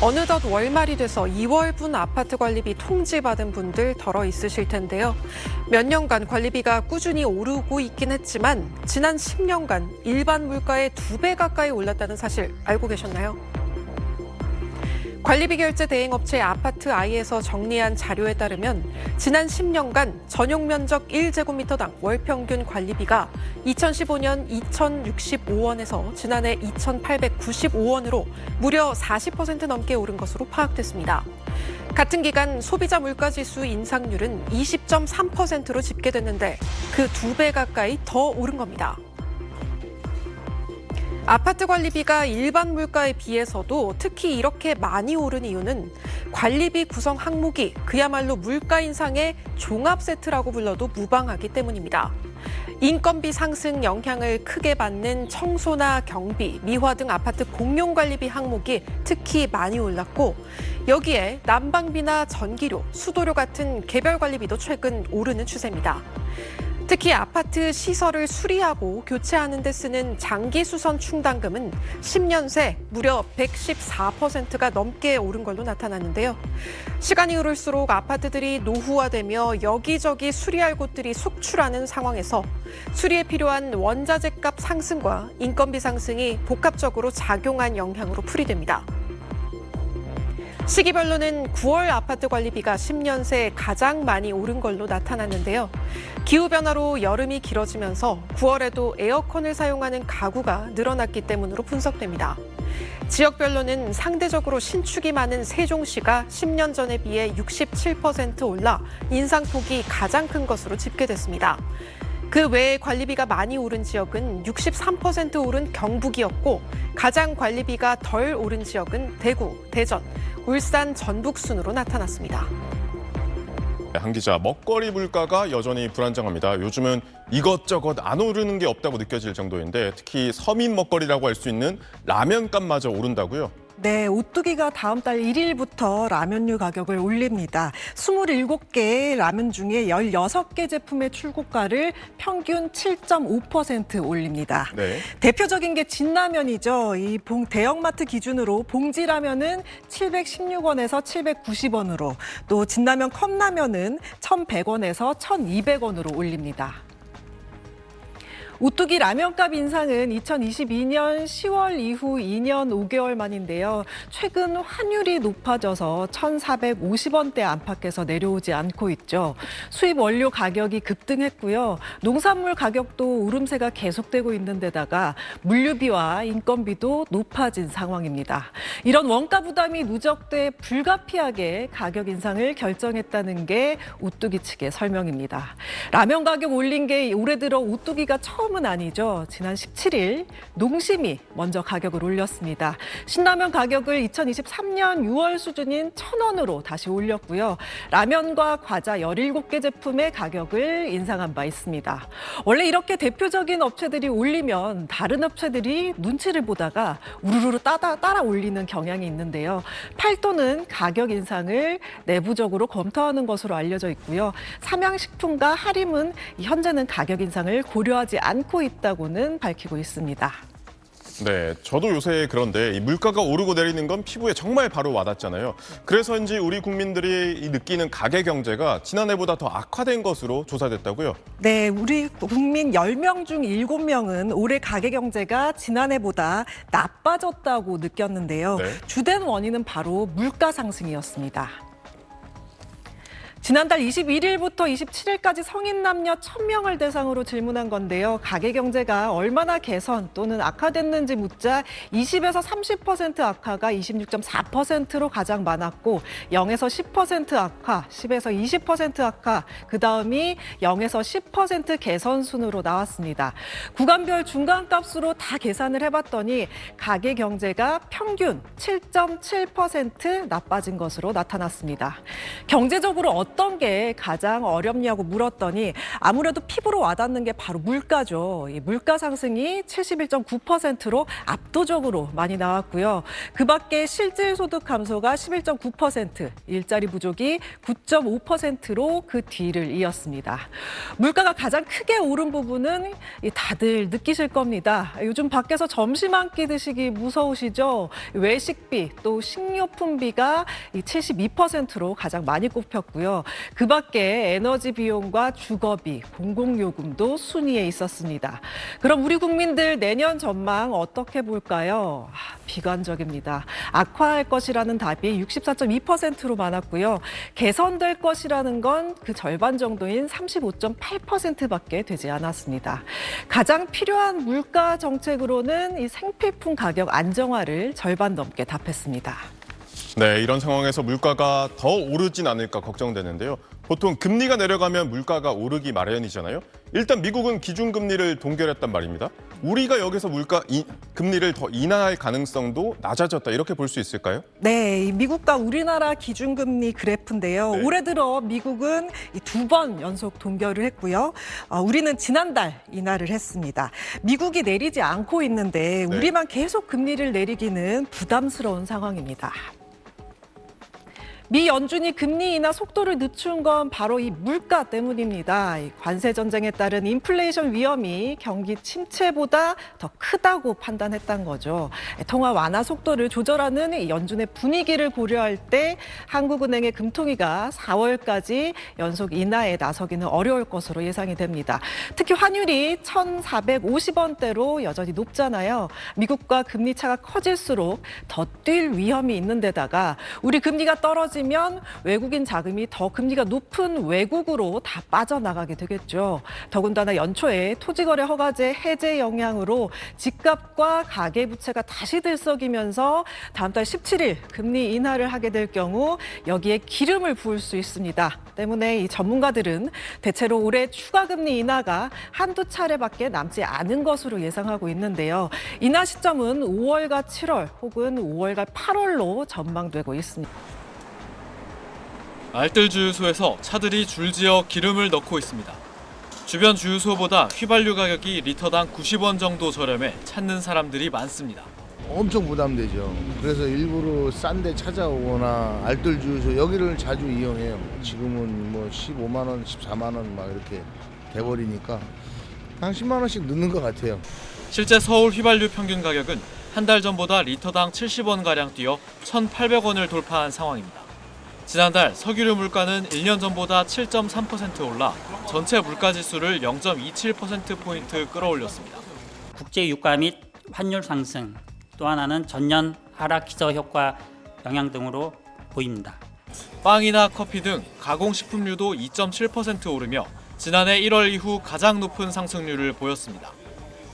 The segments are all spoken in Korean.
어느덧 월말이 돼서 2월분 아파트 관리비 통지받은 분들 덜어 있으실 텐데요. 몇 년간 관리비가 꾸준히 오르고 있긴 했지만 지난 10년간 일반 물가의 두 배 가까이 올랐다는 사실 알고 계셨나요? 관리비 결제 대행 업체 아파트 아이에서 정리한 자료에 따르면 지난 10년간 전용 면적 1제곱미터당 월 평균 관리비가 2015년 2,065원에서 지난해 2,895원으로 무려 40% 넘게 오른 것으로 파악됐습니다. 같은 기간 소비자 물가지수 인상률은 20.3%로 집계됐는데 그 두 배 가까이 더 오른 겁니다. 아파트 관리비가 일반 물가에 비해서도 특히 이렇게 많이 오른 이유는 관리비 구성 항목이 그야말로 물가 인상의 종합 세트라고 불러도 무방하기 때문입니다. 인건비 상승 영향을 크게 받는 청소나 경비, 미화 등 아파트 공용 관리비 항목이 특히 많이 올랐고 여기에 난방비나 전기료, 수도료 같은 개별 관리비도 최근 오르는 추세입니다. 특히 아파트 시설을 수리하고 교체하는 데 쓰는 장기 수선 충당금은 10년 새 무려 114%가 넘게 오른 걸로 나타났는데요. 시간이 흐를수록 아파트들이 노후화되며 여기저기 수리할 곳들이 속출하는 상황에서 수리에 필요한 원자재 값 상승과 인건비 상승이 복합적으로 작용한 영향으로 풀이됩니다. 시기별로는 9월 아파트 관리비가 10년 새 가장 많이 오른 걸로 나타났는데요. 기후변화로 여름이 길어지면서 9월에도 에어컨을 사용하는 가구가 늘어났기 때문으로 분석됩니다. 지역별로는 상대적으로 신축이 많은 세종시가 10년 전에 비해 67% 올라 인상폭이 가장 큰 것으로 집계됐습니다. 그 외에 관리비가 많이 오른 지역은 63% 오른 경북이었고 가장 관리비가 덜 오른 지역은 대구, 대전, 울산, 전북 순으로 나타났습니다. 네, 한 기자, 먹거리 물가가 여전히 불안정합니다. 요즘은 이것저것 안 오르는 게 없다고 느껴질 정도인데 특히 서민 먹거리라고 할 수 있는 라면값마저 오른다고요? 네, 오뚜기가 다음 달 1일부터 라면류 가격을 올립니다. 27개의 라면 중에 16개 제품의 출고가를 평균 7.5% 올립니다. 네. 대표적인 게 진라면이죠. 이 봉, 대형마트 기준으로 봉지라면은 716원에서 790원으로 또 진라면 컵라면은 1,100원에서 1,200원으로 올립니다. 오뚜기 라면값 인상은 2022년 10월 이후 2년 5개월 만인데요. 최근 환율이 높아져서 1,450원대 안팎에서 내려오지 않고 있죠. 수입 원료 가격이 급등했고요. 농산물 가격도 오름세가 계속되고 있는 데다가 물류비와 인건비도 높아진 상황입니다. 이런 원가 부담이 누적돼 불가피하게 가격 인상을 결정했다는 게 오뚜기 측의 설명입니다. 라면 가격 올린 게 올해 들어 오뚜기가 처음 은 아니죠. 지난 17일 농심이 먼저 가격을 올렸습니다. 신라면 가격을 2023년 6월 수준인 1,000원으로 다시 올렸고요. 라면과 과자 17개 제품의 가격을 인상한 바 있습니다. 원래 이렇게 대표적인 업체들이 올리면 다른 업체들이 눈치를 보다가 우르르 따라, 따라 올리는 경향이 있는데요. 팔도는 가격 인상을 내부적으로 검토하는 것으로 알려져 있고요. 삼양식품과 하림은 현재는 가격 인상을 고려하지 않고 있다고는 밝히고 있습니다. 네, 저도 요새 그런데 이 물가가 오르고 내리는 건 피부에 정말 바로 와닿잖아요. 그래서인지 우리 국민들이 이 느끼는 가계 경제가 지난해보다 더 악화된 것으로 조사됐다고요. 네, 우리 국민 10명 중 7명은 올해 가계 경제가 지난해보다 나빠졌다고 느꼈는데요. 네. 주된 원인은 바로 물가 상승이었습니다. 지난달 21일부터 27일까지 성인 남녀 1000명을 대상으로 질문한 건데요. 가계 경제가 얼마나 개선 또는 악화됐는지 묻자 20에서 30% 악화가 26.4%로 가장 많았고 0에서 10% 악화, 10에서 20% 악화, 그 다음이 0에서 10% 개선 순으로 나왔습니다. 구간별 중간값으로 다 계산을 해 봤더니 가계 경제가 평균 7.7% 나빠진 것으로 나타났습니다. 경제적으로 어떤 어떤 게 가장 어렵냐고 물었더니 아무래도 피부로 와닿는 게 바로 물가죠. 이 물가 상승이 71.9%로 압도적으로 많이 나왔고요. 그 밖에 실질 소득 감소가 11.9%, 일자리 부족이 9.5%로 그 뒤를 이었습니다. 물가가 가장 크게 오른 부분은 이 다들 느끼실 겁니다. 요즘 밖에서 점심 한 끼 드시기 무서우시죠? 외식비 또 식료품비가 이 72%로 가장 많이 꼽혔고요. 그 밖에 에너지 비용과 주거비, 공공요금도 순위에 있었습니다. 그럼 우리 국민들 내년 전망 어떻게 볼까요? 아, 비관적입니다. 악화할 것이라는 답이 64.2%로 많았고요. 개선될 것이라는 건 그 절반 정도인 35.8%밖에 되지 않았습니다. 가장 필요한 물가 정책으로는 이 생필품 가격 안정화를 절반 넘게 답했습니다. 네, 이런 상황에서 물가가 더 오르진 않을까 걱정되는데요. 보통 금리가 내려가면 물가가 오르기 마련이잖아요. 일단 미국은 기준금리를 동결했단 말입니다. 우리가 여기서 물가 이- 금리를 더 인하할 가능성도 낮아졌다 이렇게 볼 수 있을까요? 네, 이 미국과 우리나라 기준금리 그래프인데요. 네. 올해 들어 미국은 두 번 연속 동결을 했고요. 어, 우리는 지난달 인하를 했습니다. 미국이 내리지 않고 있는데 네. 우리만 계속 금리를 내리기는 부담스러운 상황입니다. 미 연준이 금리 인하 속도를 늦춘 건 바로 이 물가 때문입니다. 이 관세 전쟁에 따른 인플레이션 위험이 경기 침체보다 더 크다고 판단했던 거죠. 통화 완화 속도를 조절하는 이 연준의 분위기를 고려할 때 한국은행의 금통위가 4월까지 연속 인하에 나서기는 어려울 것으로 예상이 됩니다. 특히 환율이 1,450원대로 여전히 높잖아요. 미국과 금리 차가 커질수록 더 뛸 위험이 있는 데다가 우리 금리가 떨어 지면 외국인 자금이 더 금리가 높은 외국으로 다 빠져나가게 되겠죠. 더군다나 연초에 토지거래 허가제 해제 영향으로 집값과 가계부채가 다시 들썩이면서 다음 달 17일 금리 인하를 하게 될 경우 여기에 기름을 부을 수 있습니다. 때문에 이 전문가들은 대체로 올해 추가 금리 인하가 한두 차례밖에 남지 않은 것으로 예상하고 있는데요. 인하 시점은 5월과 7월 혹은 5월과 8월로 전망되고 있습니다. 알뜰 주유소에서 차들이 줄지어 기름을 넣고 있습니다. 주변 주유소보다 휘발유 가격이 리터당 90원 정도 저렴해 찾는 사람들이 많습니다. 엄청 부담되죠. 그래서 일부러 싼데 찾아오거나 알뜰 주유소 여기를 자주 이용해요. 지금은 뭐 15만 원, 14만 원 막 이렇게 돼버리니까 한 10만 원씩 넣는 것 같아요. 실제 서울 휘발유 평균 가격은 한 달 전보다 리터당 70원 가량 뛰어 1,800원을 돌파한 상황입니다. 지난달 석유류 물가는 1년 전보다 7.3% 올라 전체 물가 지수를 0.27% 포인트 끌어올렸습니다. 국제 유가 및 환율 상승, 또 하나는 전년 하락 기저 효과 영향 등으로 보입니다. 빵이나 커피 등 가공식품류도 2.7% 오르며 지난해 1월 이후 가장 높은 상승률을 보였습니다.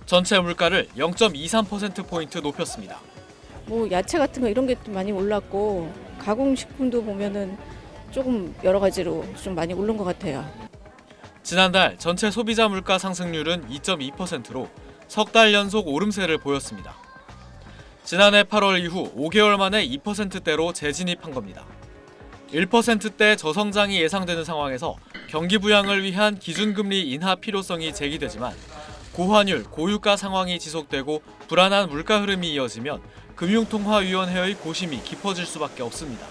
전체 물가를 0.23%포인트 높였습니다. 뭐 야채 같은 거 이런 게좀 많이 올랐고 가공식품도 보면은 조금 여러 가지로 좀 많이 오른 것 같아요. 지난달 전체 소비자 물가 상승률은 2.2%로 석 달 연속 오름세를 보였습니다. 지난해 8월 이후 5개월 만에 2%대로 재진입한 겁니다. 1%대 저성장이 예상되는 상황에서 경기 부양을 위한 기준금리 인하 필요성이 제기되지만 고환율, 고유가 상황이 지속되고 불안한 물가 흐름이 이어지면 금융통화위원회의 고심이 깊어질 수밖에 없습니다.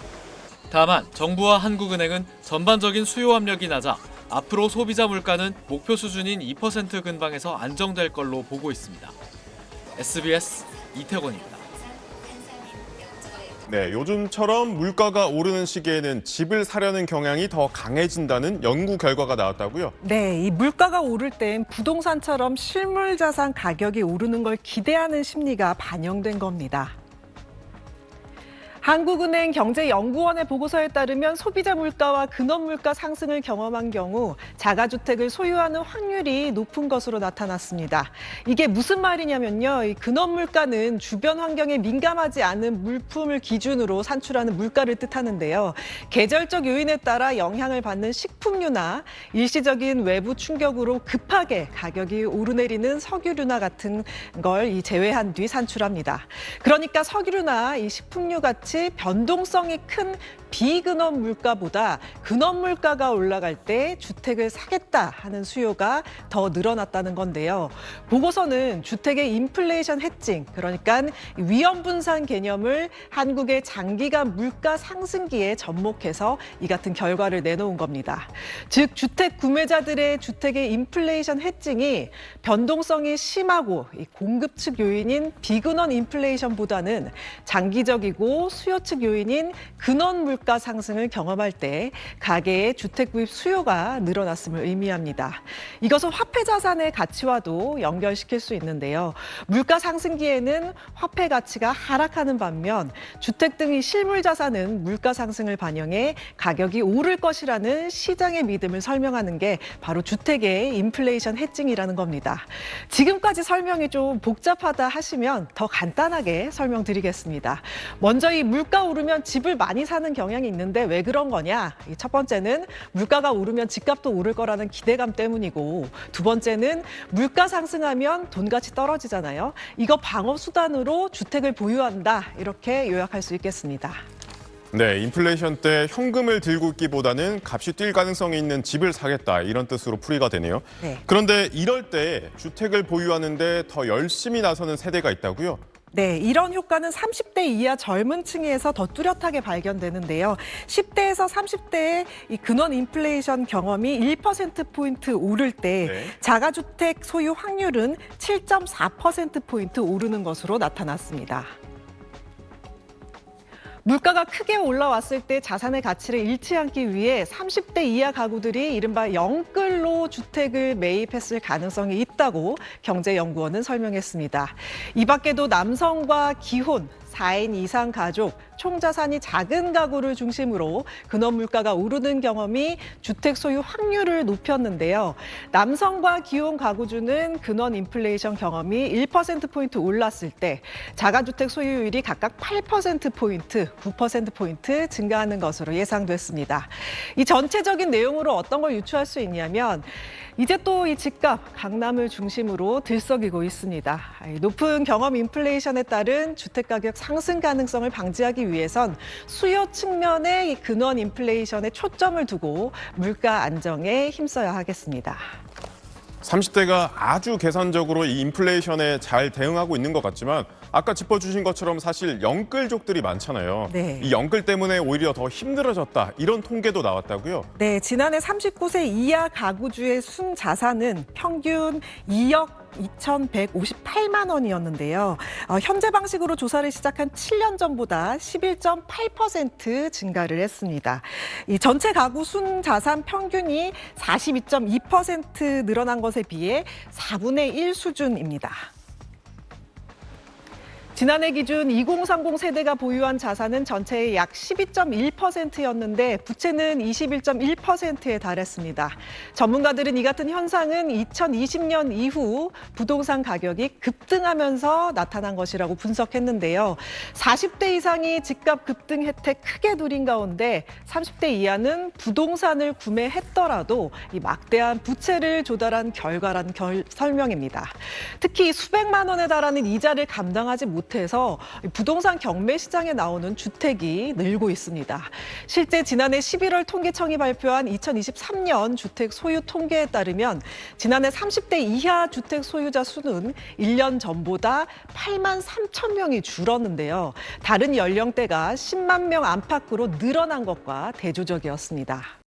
다만 정부와 한국은행은 전반적인 수요 압력이 낮아 앞으로 소비자 물가는 목표 수준인 2% 근방에서 안정될 걸로 보고 있습니다. SBS 이태곤입니다. 네, 요즘처럼 물가가 오르는 시기에는 집을 사려는 경향이 더 강해진다는 연구 결과가 나왔다고요. 네, 이 물가가 오를 땐 부동산처럼 실물 자산 가격이 오르는 걸 기대하는 심리가 반영된 겁니다. 한국은행 경제연구원의 보고서에 따르면 소비자 물가와 근원 물가 상승을 경험한 경우 자가주택을 소유하는 확률이 높은 것으로 나타났습니다. 이게 무슨 말이냐면요. 이 근원 물가는 주변 환경에 민감하지 않은 물품을 기준으로 산출하는 물가를 뜻하는데요. 계절적 요인에 따라 영향을 받는 식품류나 일시적인 외부 충격으로 급하게 가격이 오르내리는 석유류나 같은 걸이 제외한 뒤 산출합니다. 그러니까 석유류나 이 식품류 같이 변동성이 큰 비근원 물가보다 근원 물가가 올라갈 때 주택을 사겠다 하는 수요가 더 늘어났다는 건데요. 보고서는 주택의 인플레이션 해칭, 그러니까 위험 분산 개념을 한국의 장기간 물가 상승기에 접목해서 이 같은 결과를 내놓은 겁니다. 즉 주택 구매자들의 주택의 인플레이션 해칭이 변동성이 심하고 이 공급 측 요인인 비근원 인플레이션보다는 장기적이고 수요 측 요인인 근원 물가 상승을 경험할 때 가계의 주택 구입 수요가 늘어났음을 의미합니다. 이것은 화폐 자산의 가치와도 연결시킬 수 있는데요. 물가 상승기에는 화폐 가치가 하락하는 반면 주택 등의 실물 자산은 물가 상승을 반영해 가격이 오를 것이라는 시장의 믿음을 설명하는 게 바로 주택의 인플레이션 해칭이라는 겁니다. 지금까지 설명이 좀 복잡하다 하시면 더 간단하게 설명드리겠습니다. 먼저 이 물가 오르면 집을 많이 사는 경향 이 있는데 왜 그런 거냐? 이첫 번째는 물가가 오르면 집값도 오를 거라는 기대감 때문이고 두 번째는 물가 상승하면 돈가치 떨어지잖아요. 이거 방어 수단으로 주택을 보유한다. 이렇게 요약할 수 있겠습니다. 네, 인플레이션 때 현금을 들고 있기보다는 값이 뛸 가능성이 있는 집을 사겠다 이런 뜻으로 풀이가 되네요. 네. 그런데 이럴 때 주택을 보유하는데 더 열심히 나서는 세대가 있다고요? 네, 이런 효과는 30대 이하 젊은 층에서 더 뚜렷하게 발견되는데요. 10대에서 30대의 이 근원 인플레이션 경험이 1%포인트 오를 때 네. 자가주택 소유 확률은 7.4%포인트 오르는 것으로 나타났습니다. 물가가 크게 올라왔을 때 자산의 가치를 잃지 않기 위해 30대 이하 가구들이 이른바 영끌로 주택을 매입했을 가능성이 있다고 경제연구원은 설명했습니다. 이 밖에도 남성과 기혼, 4인 이상 가족, 총자산이 작은 가구를 중심으로 근원 물가가 오르는 경험이 주택 소유 확률을 높였는데요. 남성과 기혼 가구주는 근원 인플레이션 경험이 1%포인트 올랐을 때 자가주택 소유율이 각각 8%포인트, 9%포인트 증가하는 것으로 예상됐습니다. 이 전체적인 내용으로 어떤 걸 유추할 수 있냐면 이제 또 이 집값 강남을 중심으로 들썩이고 있습니다. 이 높은 경험 인플레이션에 따른 주택 가격 상승 가능성을 방지하기 위해선 수요 측면의 이 근원 인플레이션에 초점을 두고 물가 안정에 힘써야 하겠습니다. 30대가 아주 계산적으로 이 인플레이션에 잘 대응하고 있는 것 같지만 아까 짚어주신 것처럼 사실 영끌족들이 많잖아요. 네. 이 영끌 때문에 오히려 더 힘들어졌다 이런 통계도 나왔다고요. 네, 지난해 39세 이하 가구주의 순 자산은 평균 2억 2,158만 원이었는데요. 어, 현재 방식으로 조사를 시작한 7년 전보다 11.8% 증가를 했습니다. 이 전체 가구 순 자산 평균이 42.2% 늘어난 것에 비해 4분의 1 수준입니다. 지난해 기준 2030 세대가 보유한 자산은 전체의 약 12.1%였는데 부채는 21.1%에 달했습니다. 전문가들은 이 같은 현상은 2020년 이후 부동산 가격이 급등하면서 나타난 것이라고 분석했는데요. 40대 이상이 집값 급등 혜택 크게 누린 가운데 30대 이하는 부동산을 구매했더라도 이 막대한 부채를 조달한 결과란 결, 설명입니다. 특히 수백만 원에 달하는 이자를 감당하지 못해서 부동산 경매 시장에 나오는 주택이 늘고 있습니다. 실제 지난해 11월 통계청이 발표한 2023년 주택 소유 통계에 따르면 지난해 30대 이하 주택 소유자 수는 1년 전보다 8만 3천 명이 줄었는데요. 다른 연령대가 10만 명 안팎으로 늘어난 것과 대조적이었습니다.